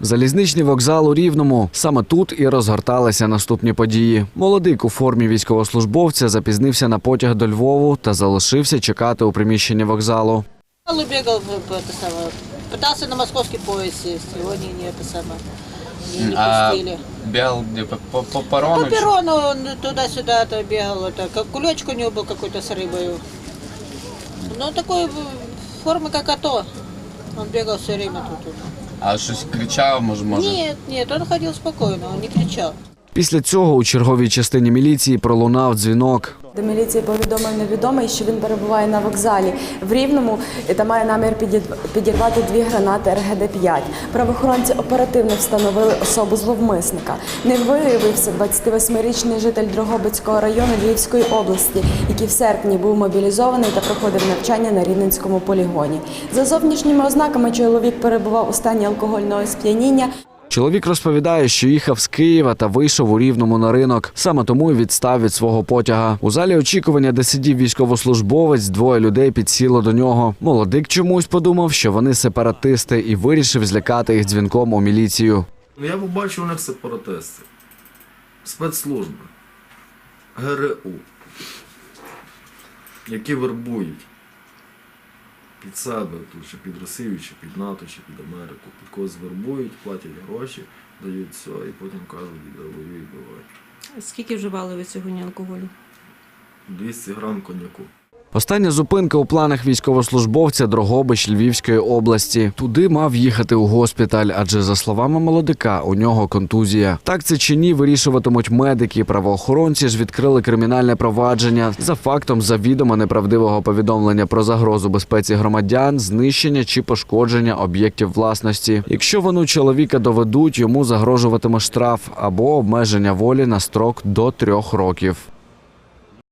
Залізничний вокзал у Рівному. Саме тут і розгорталися наступні події. Молодик у формі військовослужбовця запізнився на потяг до Львову та залишився чекати у приміщенні вокзалу. Он убегал, в- в это самое, пытался на московский поезд сесть, его не, не это самое, не, не А пустили. бегал где по, по, по парону? По перрону он туда-сюда -то бегал, это, как кулечку у него был какой-то с рыбой. Ну, такой в- формы, как АТО. Он бегал все время тут. А щось кричав, може, може? Ні, ні, він ходив спокійно, він не кричав. Після цього у черговій частині міліції пролунав дзвінок. До міліції повідомив невідомий, що він перебуває на вокзалі в Рівному та має намір підірвати дві гранати РГД-5. Правоохоронці оперативно встановили особу зловмисника. Не виявився 28-річний житель Дрогобицького району Львівської області, який в серпні був мобілізований та проходив навчання на Рівненському полігоні. За зовнішніми ознаками чоловік перебував у стані алкогольного сп'яніння. Чоловік розповідає, що їхав з Києва та вийшов у рівному на ринок. Саме тому й відстав від свого потяга. У залі очікування, де сидів військовослужбовець, двоє людей підсіло до нього. Молодик чомусь подумав, що вони сепаратисти, і вирішив злякати їх дзвінком у міліцію. Ну, Я побачив у них сепаратисти, спецслужби, ГРУ, які вербують під себе, тут, чи під Росію, чи під НАТО, чи під Америку. Під когось вербують, платять гроші, дають все і потім кажуть, іде воюй, бувай. Скільки вживали ви сьогодні алкоголю? 200 грам коньяку. Остання зупинка у планах військовослужбовця Дрогобич Львівської області. Туди мав їхати у госпіталь, адже за словами молодика, у нього контузія. Так це чи ні, вирішуватимуть медики. Правоохоронці ж відкрили кримінальне провадження за фактом завідомо неправдивого повідомлення про загрозу безпеці громадян, знищення чи пошкодження об'єктів власності. Якщо вину чоловіка доведуть, йому загрожуватиме штраф або обмеження волі на строк до трьох років.